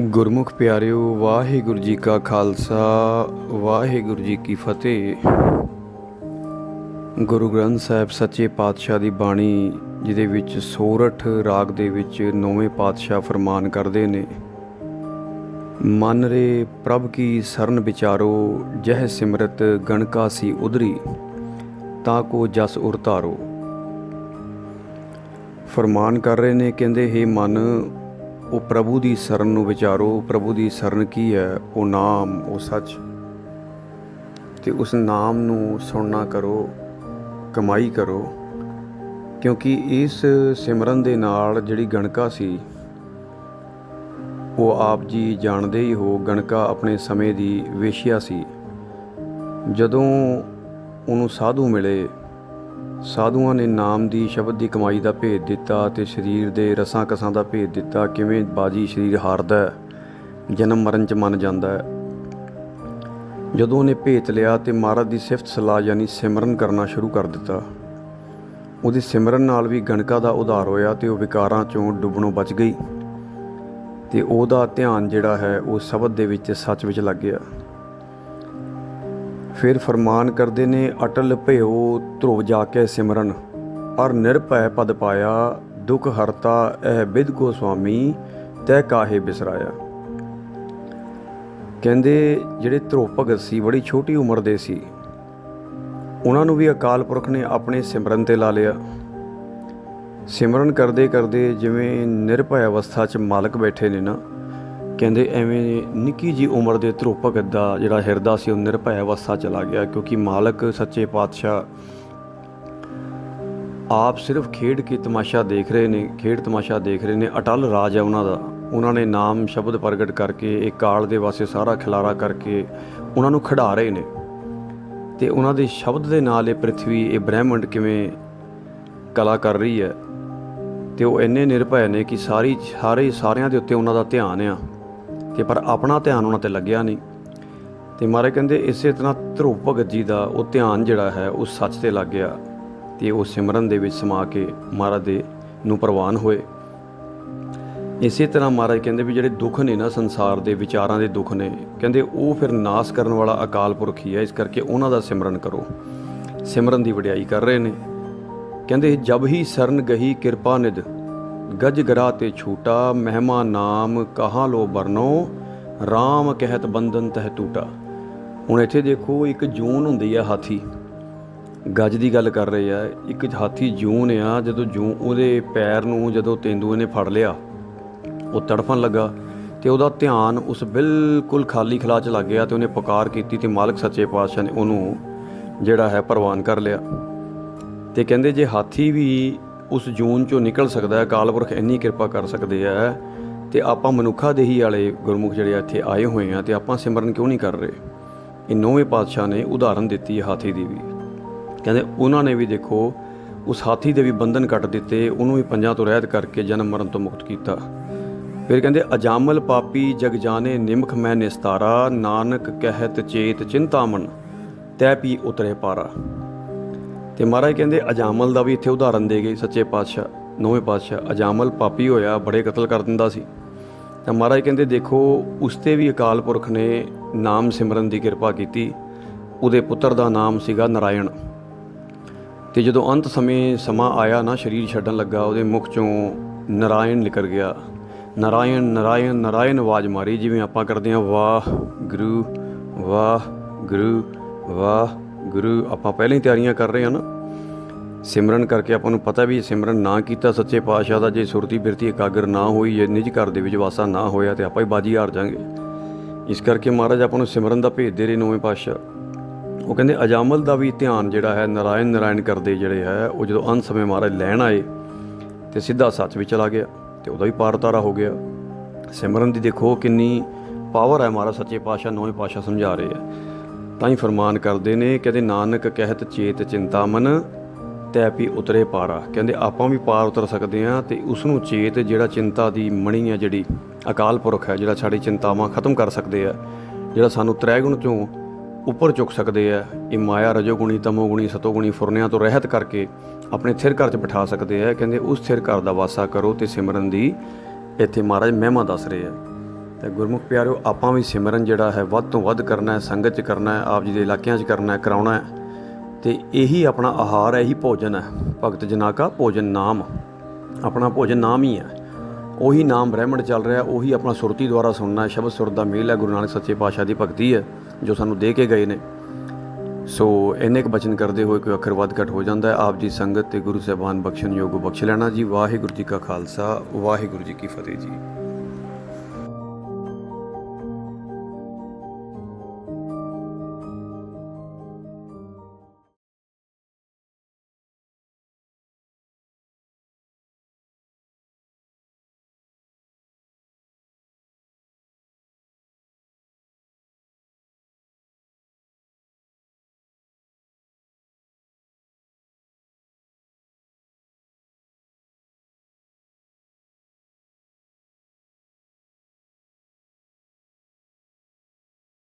ਗੁਰਮੁਖ ਪਿਆਰਿਓ, ਵਾਹਿਗੁਰੂ ਜੀ ਕਾ ਖਾਲਸਾ, ਵਾਹਿਗੁਰੂ ਜੀ ਕੀ ਫਤਿਹ। ਗੁਰੂ ਗ੍ਰੰਥ ਸਾਹਿਬ ਸੱਚੇ ਪਾਤਸ਼ਾਹ ਦੀ ਬਾਣੀ, ਜਿਹਦੇ ਵਿੱਚ ਸੋਰਠ ਰਾਗ ਦੇ ਵਿੱਚ ਨੌਵੇਂ ਪਾਤਸ਼ਾਹ ਫਰਮਾਨ ਕਰਦੇ ਨੇ, ਮਨ ਰੇ ਪ੍ਰਭ ਕੀ ਸਰਨ ਵਿਚਾਰੋ, ਜਹ ਸਿਮਰਤ ਗਣਕਾ ਸੀ ਉਧਰੀ, ਤਾਂ ਕੋ ਜਸ ਉਰ ਧਾਰੋ ਫਰਮਾਨ ਕਰ ਰਹੇ ਨੇ, ਕਹਿੰਦੇ हे ਮਨ ਉਹ ਪ੍ਰਭੂ ਦੀ ਸ਼ਰਨ ਨੂੰ ਵਿਚਾਰੋ, ਪ੍ਰਭੂ ਦੀ ਸ਼ਰਨ ਕੀ ਹੈ? ਉਹ ਨਾਮ, ਉਹ ਸੱਚ। ਤੇ ਉਸ ਨਾਮ ਨੂੰ ਸੁਣਨਾ ਕਰੋ, ਕਮਾਈ ਕਰੋ, ਕਿਉਂਕਿ ਇਸ ਸਿਮਰਨ ਦੇ ਨਾਲ ਜਿਹੜੀ ਗਣਕਾ ਸੀ, ਉਹ ਆਪ ਜੀ ਜਾਣਦੇ ਹੀ ਹੋ, ਗਣਕਾ ਆਪਣੇ ਸਮੇਂ ਦੀ ਵੇਸ਼ਿਆ ਸੀ। ਜਦੋਂ ਉਹਨੂੰ ਸਾਧੂ ਮਿਲੇ ਸਾਧੂਆਂ ਨੇ ਨਾਮ ਦੀ ਸ਼ਬਦ ਦੀ ਕਮਾਈ ਦਾ ਭੇਦ ਦਿੱਤਾ ਤੇ ਸਰੀਰ ਦੇ ਰਸਾਂ ਕਸਾਂ ਦਾ ਭੇਦ ਦਿੱਤਾ। ਕਿਵੇਂ ਬਾਜੀ ਸਰੀਰ ਹਾਰਦਾ ਹੈ, ਜਨਮ ਮਰਨ ਚ ਮੰਨ ਜਾਂਦਾ ਹੈ। ਜਦੋਂ ਉਹਨੇ ਭੇਤ ਲਿਆ ਤੇ ਮਹਾਰਾਜ ਦੀ ਸਿਫਤ ਸਲਾਹ ਯਾਨੀ ਸਿਮਰਨ ਕਰਨਾ ਸ਼ੁਰੂ ਕਰ ਦਿੱਤਾ। ਉਹਦੇ ਸਿਮਰਨ ਨਾਲ ਵੀ ਗਣਕਾ ਦਾ ਉਧਾਰ ਹੋਇਆ ਤੇ ਉਹ ਵਿਕਾਰਾਂ ਚੋਂ ਡੁੱਬਣੋਂ ਬਚ ਗਈ। ਤੇ ਉਹਦਾ ਧਿਆਨ ਜਿਹੜਾ ਹੈ ਉਹ ਸ਼ਬਦ ਦੇ ਵਿੱਚ ਸੱਚ ਵਿੱਚ ਲੱਗ ਗਿਆ। ਫਿਰ ਫਰਮਾਨ ਕਰਦੇ ਨੇ, ਅਟਲ ਭਇਓ ਧਰੁਵ ਜਾ ਕੇ ਸਿਮਰਨ। ਅਰ ਨਿਰਭੈ ਪਦ ਪਾਇਆ, ਦੁਖ ਹਰਤਾ, ਇਹ ਬਿਦ ਕੋ ਸੁਆਮੀ, ਤੈ ਕਾਹੇ ਬਿਸਰਾਇਆ? ਕਹਿੰਦੇ, ਜਿਹੜੇ ਧਰੁਵ ਭਗਤ ਸੀ, ਬੜੀ ਛੋਟੀ ਉਮਰ ਦੇ ਸੀ। ਉਹਨਾਂ ਨੂੰ ਵੀ ਅਕਾਲ ਪੁਰਖ ਨੇ ਆਪਣੇ ਸਿਮਰਨ ਤੇ ਲਾ ਲਿਆ। ਸਿਮਰਨ ਕਰਦੇ ਕਰਦੇ ਜਿਵੇਂ ਨਿਰਭੈ ਅਵਸਥਾ 'ਚ ਮਾਲਕ ਬੈਠੇ ਨੇ ਨਾ ਕਹਿੰਦੇ ਐਵੇਂ ਨਿੱਕੀ ਜੀ ਉਮਰ ਦੇ ਧਰੁਵ ਭਗਤ ਦਾ ਜਿਹੜਾ ਹਿਰਦਾ ਸੀ ਉਹ ਨਿਰਭੈ ਅਵਸਥਾ ਚਲਾ ਗਿਆ ਕਿਉਂਕਿ ਮਾਲਕ ਸੱਚੇ ਪਾਤਸ਼ਾਹ ਆਪ ਸਿਰਫ ਖੇਡ ਕੇ ਤਮਾਸ਼ਾ ਦੇਖ ਰਹੇ ਨੇ, ਖੇਡ ਤਮਾਸ਼ਾ ਦੇਖ ਰਹੇ ਨੇ, ਅਟਲ ਰਾਜ ਹੈ ਉਹਨਾਂ ਦਾ। ਉਹਨਾਂ ਨੇ ਨਾਮ ਸ਼ਬਦ ਪ੍ਰਗਟ ਕਰਕੇ, ਇਹ ਕਾਲ ਦੇ ਵਾਸਤੇ ਸਾਰਾ ਖਿਲਾਰਾ ਕਰਕੇ ਉਹਨਾਂ ਨੂੰ ਖਿਡਾ ਰਹੇ ਨੇ। ਤੇ ਉਹਨਾਂ ਦੇ ਸ਼ਬਦ ਦੇ ਨਾਲ ਇਹ ਪ੍ਰithvi ਇਹ ਬ੍ਰਹਿਮੰਡ ਕਿਵੇਂ ਕਲਾ ਕਰ ਰਹੀ ਹੈ, ਤੇ ਉਹ ਇੰਨੇ ਨਿਰਭੈ ਨੇ ਕਿ ਸਾਰੀ, ਸਾਰੇ ਸਾਰਿਆਂ ਦੇ ਉੱਤੇ ਉਹਨਾਂ ਦਾ ਧਿਆਨ ਆ। ਤੇ ਪਰ ਆਪਣਾ ਧਿਆਨ ਉਹਨਾਂ ਤੇ ਲੱਗਿਆ ਨਹੀਂ। ਤੇ ਮਹਾਰਾਜ ਕਹਿੰਦੇ ਇਸੇ ਤਰ੍ਹਾਂ ਧਰੁਵ ਭਗਤ ਜੀ ਦਾ ਉਹ ਧਿਆਨ ਜਿਹੜਾ ਹੈ ਉਹ ਸੱਚ ਤੇ ਲੱਗ ਗਿਆ ਤੇ ਉਹ ਸਿਮਰਨ ਦੇ ਵਿੱਚ ਸਮਾ ਕੇ ਮਹਾਰਾਜ ਦੇ ਨੂੰ ਪ੍ਰਵਾਨ ਹੋਏ। ਇਸੇ ਤਰ੍ਹਾਂ ਮਹਾਰਾਜ ਕਹਿੰਦੇ ਵੀ ਜਿਹੜੇ ਦੁੱਖ ਨੇ ਨਾ ਸੰਸਾਰ ਦੇ, ਵਿਚਾਰਾਂ ਦੇ ਦੁੱਖ ਨੇ, ਕਹਿੰਦੇ ਉਹ ਫਿਰ ਨਾਸ ਕਰਨ ਵਾਲਾ ਅਕਾਲ ਪੁਰਖ ਹੀ ਹੈ, ਇਸ ਕਰਕੇ ਉਹਨਾਂ ਦਾ ਸਿਮਰਨ ਕਰੋ। ਸਿਮਰਨ ਦੀ ਵਡਿਆਈ ਕਰ ਰਹੇ ਨੇ। ਕਹਿੰਦੇ ਜਬ ਹੀ ਸਰਨ ਗਹੀ ਕਿਰਪਾ ਨਿਧ ਗਜ ਗਰਾ ਤੇ ਛੂਟਾ, ਮਹਿਮਾ ਨਾਮ ਕਹਾਂ ਲੋ ਬਰਨੋ RAM ਕਹਿਤ ਬੰਧਨ ਤਹਿ ਟੂਟਾ ਹੁਣ ਇੱਥੇ ਦੇਖੋ, ਇੱਕ ਜੂਨ ਹੁੰਦੀ ਹੈ ਹਾਥੀ। ਗੱਜ ਦੀ ਗੱਲ ਕਰ ਰਹੇ ਆ, ਇੱਕ ਹਾਥੀ ਜੂਨ ਆ, ਜਦੋਂ ਜੂ ਉਹਦੇ ਪੈਰ ਨੂੰ ਜਦੋਂ ਤੇਂਦੂਏ ਨੇ ਫੜ ਲਿਆ, ਉਹ ਤੜਫਣ ਲੱਗਾ ਤੇ ਉਹਦਾ ਧਿਆਨ ਉਸ ਬਿਲਕੁਲ ਖਾਲੀ ਖਲਾ ਚ ਲੱਗ ਗਿਆ ਤੇ ਉਹਨੇ ਪੁਕਾਰ ਕੀਤੀ ਤੇ ਮਾਲਕ ਸੱਚੇ ਪਾਤਸ਼ਾਹ ਨੇ ਉਹਨੂੰ ਜਿਹੜਾ ਹੈ ਪ੍ਰਵਾਨ ਕਰ ਲਿਆ। ਤੇ ਕਹਿੰਦੇ ਜੇ ਹਾਥੀ ਵੀ ਉਸ ਜੂਨ ਚੋਂ ਨਿਕਲ ਸਕਦਾ ਹੈ। ਕਾਲਪੁਰਖ ਇੰਨੀ ਕਿਰਪਾ ਕਰ ਸਕਦੇ ਆ ਤੇ ਆਪਾਂ ਮਨੁੱਖਾ ਦੇਹੀ ਵਾਲੇ ਗੁਰਮੁਖ ਜਿਹੜੇ ਇੱਥੇ ਆਏ ਹੋਏ ਆ ਤੇ ਆਪਾਂ ਸਿਮਰਨ ਕਿਉਂ ਨਹੀਂ ਕਰ ਰਹੇ? ਇਹ ਨੌਵੇਂ ਪਾਤਸ਼ਾਹ ਨੇ ਉਦਾਹਰਨ ਦਿੱਤੀ ਹੈ ਹਾਥੀ ਦੀ ਵੀ। ਕਹਿੰਦੇ ਉਹਨਾਂ ਨੇ ਵੀ ਦੇਖੋ, ਉਸ ਹਾਥੀ ਦੇ ਵੀ ਬੰਧਨ ਕੱਟ ਦਿੱਤੇ, ਉਹਨੂੰ ਵੀ ਪੰਜਾਂ ਤੋਂ ਰਹਿਤ ਕਰਕੇ ਜਨਮ ਮਰਨ ਤੋਂ ਮੁਕਤ ਕੀਤਾ। ਫਿਰ ਕਹਿੰਦੇ, ਅਜਾਮਲ ਪਾਪੀ ਜਗ ਜਾਣੇ ਨਿਮਖ ਮੈਂ ਨਿਸਤਾਰਾ, ਨਾਨਕ ਕਹਿਤ ਚੇਤ ਚਿੰਤਾਮਨ ਤੈ ਪੀ ਉਤਰੇ ਪਾਰਾ। ਤੇ ਮਹਾਰਾਜ ਕਹਿੰਦੇ, ਅਜਾਮਲ ਦਾ ਵੀ ਇੱਥੇ ਉਦਾਹਰਨ ਦੇ ਗਏ ਸੱਚੇ ਪਾਤਸ਼ਾਹ, ਨੌਵੇਂ ਪਾਤਸ਼ਾਹ। ਅਜਾਮਲ ਪਾਪੀ ਹੋਇਆ, ਬੜੇ ਕਤਲ ਕਰ ਦਿੰਦਾ ਸੀ। ਤਾਂ ਮਹਾਰਾਜ ਕਹਿੰਦੇ, ਦੇਖੋ, ਉਸ ਤੇ ਵੀ ਅਕਾਲ ਪੁਰਖ ਨੇ ਨਾਮ ਸਿਮਰਨ ਦੀ ਕਿਰਪਾ ਕੀਤੀ। ਉਹਦੇ ਪੁੱਤਰ ਦਾ ਨਾਮ ਸੀਗਾ ਨਰਾਇਣ। ਤੇ ਜਦੋਂ ਅੰਤ ਸਮੇਂ ਸਮਾਂ ਆਇਆ ਨਾ, ਸਰੀਰ ਛੱਡਣ ਲੱਗਾ, ਉਹਦੇ ਮੁਖ ਚੋਂ ਨਰਾਇਣ ਨਿਕਲ ਗਿਆ। ਨਰਾਇਣ ਨਰਾਇਣ ਨਰਾਇਣ ਆਵਾਜ਼ ਮਾਰੀ, ਜਿਵੇਂ ਆਪਾਂ ਕਰਦੇ ਹਾਂ, ਵਾਹ ਗੁਰੂ ਵਾਹ ਗੁਰੂ, ਵਾਹ ਗੁਰੂ ਆਪਾਂ ਪਹਿਲਾਂ ਹੀ ਤਿਆਰੀਆਂ ਕਰ ਰਹੇ ਹਾਂ ਨਾ। ਸਿਮਰਨ ਕਰਕੇ ਆਪਾਂ ਨੂੰ ਪਤਾ ਵੀ ਸਿਮਰਨ ਨਾ ਕੀਤਾ ਸੱਚੇ ਪਾਤਸ਼ਾਹ ਦਾ, ਜੇ ਸੁਰਤੀ ਬਿਰਤੀ ਇਕਾਗਰ ਨਾ ਹੋਈ, ਜੇ ਨਿਜ ਘਰ ਦੇ ਵਿੱਚ ਵਾਸਾ ਨਾ ਹੋਇਆ ਤੇ ਆਪਾਂ ਹੀ ਬਾਜੀ ਹਾਰ ਜਾਾਂਗੇ। ਇਸ ਕਰਕੇ ਮਹਾਰਾਜ ਆਪਾਂ ਨੂੰ ਸਿਮਰਨ ਦਾ ਭੇਜ ਦੇ ਰਹੇ ਨੌਵੇਂ ਪਾਤਸ਼ਾਹ। ਉਹ ਕਹਿੰਦੇ, ਅਜਾਮਲ ਦਾ ਵੀ ਧਿਆਨ ਜਿਹੜਾ ਹੈ, ਨਰਾਇਣ ਨਰਾਇਣ ਕਰਦੇ ਜਿਹੜੇ ਹੈ, ਉਹ ਜਦੋਂ ਅੰਤ ਸਮੇਂ ਮਹਾਰਾਜ ਲੈਣ ਆਏ, ਤੇ ਸਿੱਧਾ ਸੱਚ ਵਿੱਚ ਚਲਾ ਗਿਆ ਤੇ ਉਹਦਾ ਵੀ ਪਾਰ ਉਤਾਰਾ ਹੋ ਗਿਆ। ਸਿਮਰਨ ਦੀ ਦੇਖੋ ਕਿੰਨੀ ਪਾਵਰ ਹੈ ਮਹਾਰਾਜ, ਸੱਚੇ ਪਾਤਸ਼ਾਹ, ਨੌਵੇਂ ਪਾਤਸ਼ਾਹ ਸਮਝਾ ਰਹੇ ਆ। ਤਾਂ ਹੀ ਫਰਮਾਨ ਕਰਦੇ ਨੇ, ਕਹਿੰਦੇ, ਨਾਨਕ ਕਹਿਤ ਚੇਤ ਚਿੰਤਾ ਮਨ, ਤੈ ਪੀ ਉਤਰੇ ਪਾਰਾ। ਕਹਿੰਦੇ, ਆਪਾਂ ਵੀ ਪਾਰ ਉਤਰ ਸਕਦੇ ਆ ਤੇ ਉਸ ਨੂੰ ਚੇਤ ਜਿਹੜਾ ਚਿੰਤਾ ਦੀ ਮਣੀ ਆ ਜਿਹੜੀ ਅਕਾਲ ਪੁਰਖ ਹੈ, ਜਿਹੜਾ ਸਾਡੀ ਚਿੰਤਾਵਾਂ ਖਤਮ ਕਰ ਸਕਦੇ ਆ ਜਿਹੜਾ ਸਾਨੂੰ ਤ੍ਰੈਗੁਣ ਚੋਂ ਉੱਪਰ ਚੁੱਕ ਸਕਦੇ ਆ ਇਹ ਮਾਇਆ ਰਜੋਗੁਣੀ, ਤਮੋਗੁਣੀ, ਸਤੋਗੁਣੀ ਫੁਰਨਿਆਂ ਤੋਂ ਰਹਿਤ ਕਰਕੇ ਆਪਣੇ ਥਿਰ ਘਰ 'ਚ ਬਿਠਾ ਸਕਦੇ ਆ ਕਹਿੰਦੇ, ਉਸ ਥਿਰ ਘਰ ਦਾ ਵਾਸਾ ਕਰੋ ਤੇ ਸਿਮਰਨ ਦੀ ਇੱਥੇ ਮਹਾਰਾਜ ਮਹਿਮਾ ਦੱਸ ਰਹੇ ਆ ਤੇ ਗੁਰਮੁਖ ਪਿਆਰਿਓ, ਆਪਾਂ ਵੀ ਸਿਮਰਨ ਜਿਹੜਾ ਹੈ, ਵੱਧ ਤੋਂ ਵੱਧ ਕਰਨਾ ਹੈ, ਸੰਗਤ 'ਚ ਕਰਨਾ ਹੈ, ਆਪ ਜੀ ਦੇ ਇਲਾਕਿਆਂ 'ਚ ਕਰਨਾ ਹੈ, ਕਰਾਉਣਾ ਹੈ। ਤੇ ਇਹੀ ਆਪਣਾ ਆਹਾਰ ਹੈ, ਇਹੀ ਭੋਜਨ ਹੈ। ਭਗਤ ਜਨਾ ਕਾ ਭੋਜਨ ਨਾਮ। ਆਪਣਾ ਭੋਜਨ ਨਾਮ ਹੀ ਹੈ। ਉਹੀ ਨਾਮ ਬ੍ਰਹਿਮੰਡ ਚੱਲ ਰਿਹਾ, ਉਹੀ ਆਪਣਾ ਸੁਰਤੀ ਦੁਆਰਾ ਸੁਣਨਾ ਸ਼ਬਦ ਸੁਰਤ ਦਾ ਮੇਲ ਹੈ, ਗੁਰੂ ਨਾਨਕ ਸੱਚੇ ਪਾਤਸ਼ਾਹ ਦੀ ਭਗਤੀ ਹੈ, ਜੋ ਸਾਨੂੰ ਦੇ ਕੇ ਗਏ ਨੇ। ਸੋ ਇੰਨੇ ਕੁ ਬਚਨ ਕਰਦੇ ਹੋਏ ਕੋਈ ਅੱਖਰ ਵੱਧ ਘਟ ਹੋ ਜਾਂਦਾ ਹੈ। ਆਪ ਜੀ ਸੰਗਤ ਤੇ ਗੁਰੂ ਸਾਹਿਬਾਨ ਬਖਸ਼ਣ ਯੋਗ ਬਖਸ਼ ਲੈਣਾ ਜੀ। ਵਾਹਿਗੁਰੂ ਜੀ ਕਾ ਖਾਲਸਾ, ਵਾਹਿਗੁਰੂ ਜੀ ਕੀ ਫਤਿਹ ਜੀ।